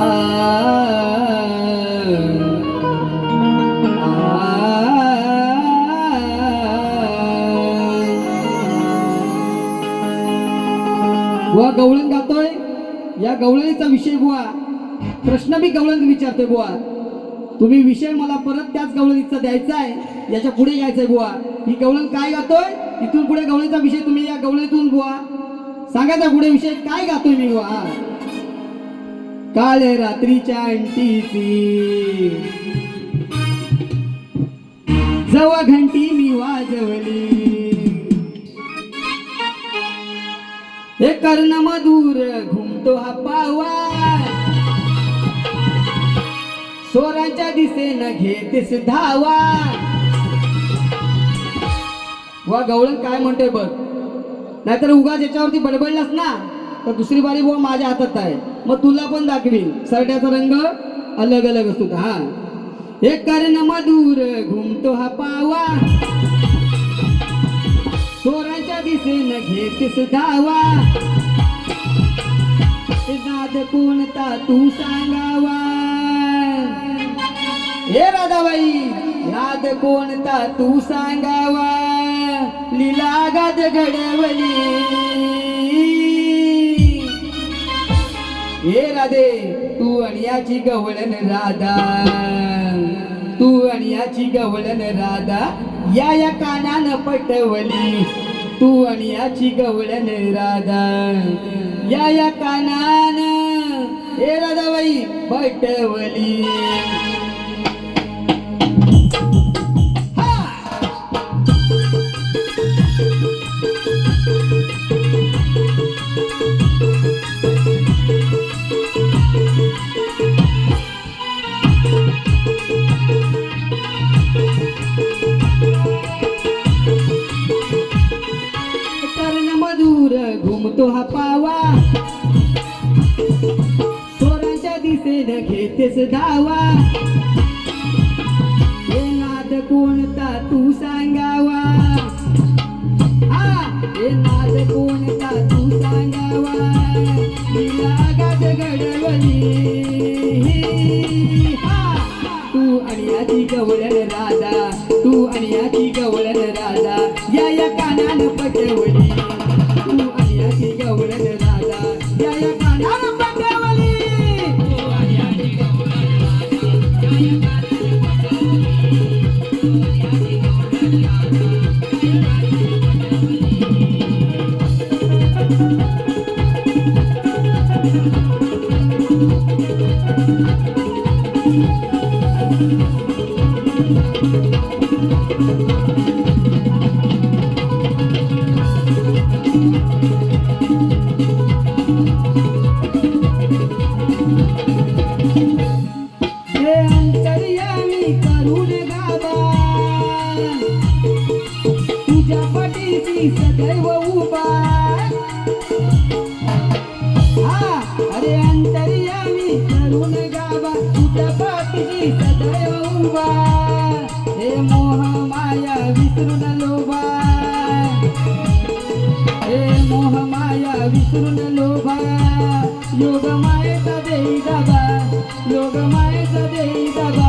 बुवा गवळण गातोय या गवळणीचा विषय बुवा. प्रश्न मी गवळण विचारतोय बुवा. तुम्ही विषय मला परत त्याच गवळणीचा द्यायचा आहे याच्यापुढे यायचंय बुवा. ही गवळण काय गातोय? इथून पुढे गवळणीचा विषय तुम्ही या गवळणीतून बुवा. सांगायचा पुढे विषय काय गातोय मी बुवा? काल रात्रीच्या एनटीसी जव घंटी मी वाजवली. हे कर्ण मधुर घुमतो हा पावा सोराच्या दिसेन घेतेस धावा. वा गवळण काय म्हणतोय बघ. नाहीतर उगाच याच्यावरती बडबडलास ना तर दुसरी बारी बुवा माझ्या हातात आहे. मग तुला पण दाखवीन सरट्याचा रंग अलग अलग असतो हा. हे कारण मधुर घुमतो हा पावा. चोरांच्या दिसेन घेतेस धावा नाद कोणता तू सांगावा? हे राधाबाई नाद कोणता तू सांगावा? लीला गाद घडवली. हे राधे तू अणियाची गवळण राधा. तू अणियाची गवळण राधा या या कानानं पटवली. तू अणियाची गवळण राधा. या या कानानं हे राधाबाई पटवली. हा! तो हा पावा. चोरांच्या दिसेन घेतेस धावा. हे नाद कोणता तू सांगावा? हा हे नाद कोणता तू सांगावा? विलागात घडवली. तू आणि आधी गवळण राधा. तू आणि आधी गवळण राधा. या या कानानं पटवली. तू आणि आधी सदैव उभा हा अरे अंतर्यामी करून गावा पाठीशी सदैव उभा हे मोह माया विसरून लोभा हे मोह माया विसरून लोभा योग मायेचा देई दाबा योग मायेचा देई दाबा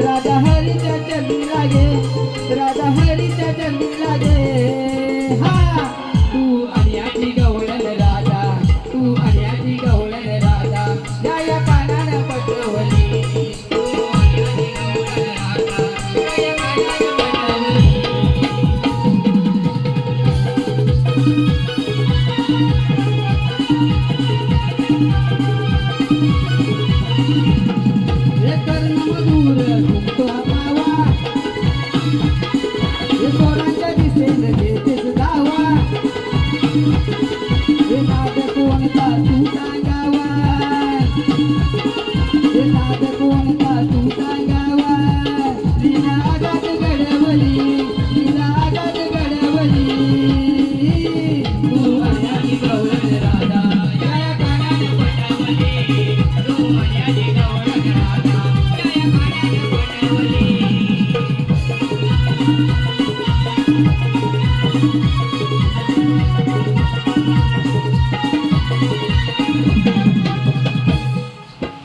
राधा हरीच्या चरणी लागे राधा हरीच्या चरणी लागे तू आणि गवळण राजा तू आणि गवळण राजा या पानानं पटवली thank you Hadi sen de